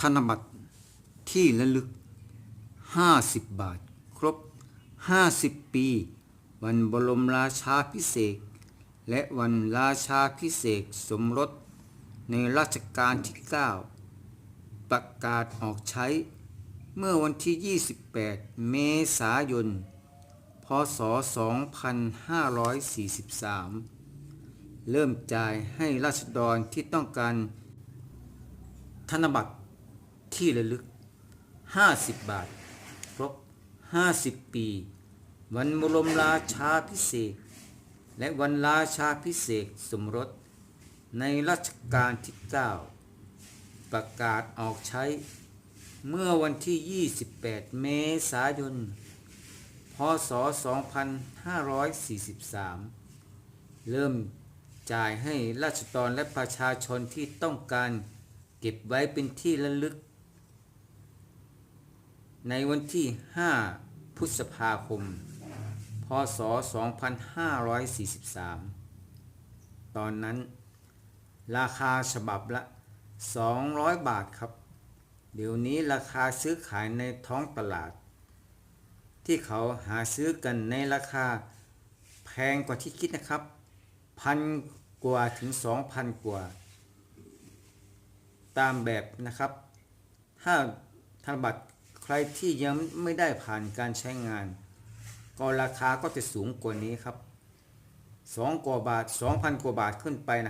ธนบัตรที่ระลึก 50 บาท ครบ 50 ปี วันบรมราชาพิเศษ และวันราชาพิเศษสมรสในรัชกาลที่ 9 ประกาศออกใช้ เมื่อวันที่ 28 เมษายน พศ 2543 เริ่มจ่ายให้ราษฎรที่ต้องการธนบัตร ที่ระลึก 50 บาท ครบ 50 ปี วันบรมราชาพิเศษ และวันราชาพิเศษสมรส ในรัชกาลที่ 9 ประกาศออกใช้ เมื่อวันที่ 28 เมษายน พศ 2543 เริ่มจ่ายให้ราษฎรและประชาชนที่ต้องการเก็บไว้เป็นที่ระลึก ในวันที่ 5 พฤษภาคม พศ 2543 ตอนนั้น ราคาฉบับละ 200 บาทครับ เดี๋ยวนี้ราคาซื้อขายในท้องตลาด ที่เขาหาซื้อกันในราคาแพงกว่าที่คิดนะครับ พันกว่าถึงสองพันกว่า ตามแบบนะครับ ถ้าธนบัตร รที่ยังไม่ได้ผ่านการใช้งาน ก็ราคาก็จะสูงกว่านี้ครับสองกว่าบาทสองพันกว่าบาทขึ้นไปนะ